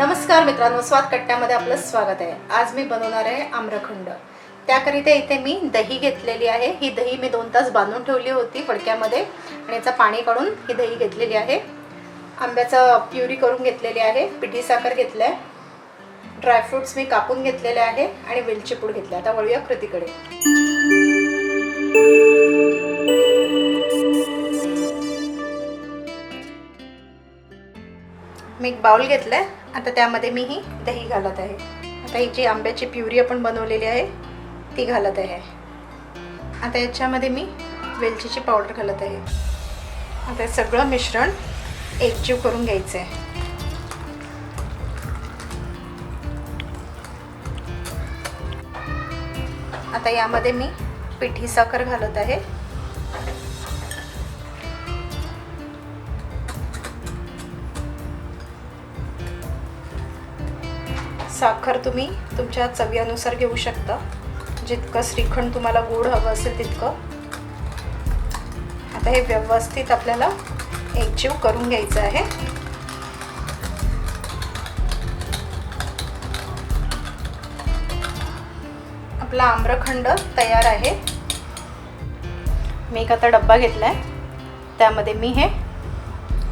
नमस्कार मित्रांनो स्वाद कट्ट्यामध्ये आपलं स्वागत आहे. आज मी बनवणार आहे आम्रखंड. त्याकरिता इथे मी दही घेतलेली आहे. ही दही मी दोन तास बांधून ठेवली होती फडक्यामध्ये आणि याचं पाणी काढून ही दही घेतलेली आहे. आंब्याचं प्युरी करून घेतलेली आहे पिठी साखर घेतलं आहे ड्रायफ्रुट्स मी कापून घेतलेले आहे आणि वेलची पूड घेतली आता वळूया कृतीकडे. मी एक बाउल घेतला आहे आता त्यामध्ये मी ही दही घालत आहे. आता ही जी आंब्याची प्युरी आपण बनवलेली आहे ती घालत आहे. आता याच्यामध्ये मी वेलचीची पावडर घालत आहे. आता सगळं मिश्रण एकजीव करून घ्यायचं आहे आता यामध्ये मी पिठी साखर घालत आहे. साखर तुम्ही तुमच्या चवीनुसार घेऊ शकता. जितकं श्रीखंड तुम्हाला गोड हवं असेल तितकं. आता हे व्यवस्थित आपल्याला एकजीव करून घ्यायचं आहे. आपला आम्रखंड तयार आहे. मी एक आता डब्बा घेतला आहे त्यामध्ये मी हे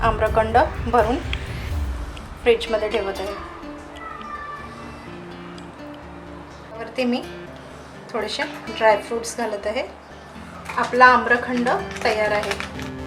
आम्रखंड भरून फ्रीजमध्ये ठेवत आहे. वरती मी थोडेसे ड्रायफ्रूट्स घालत आहे. आपला आम्रखंड तयार आहे.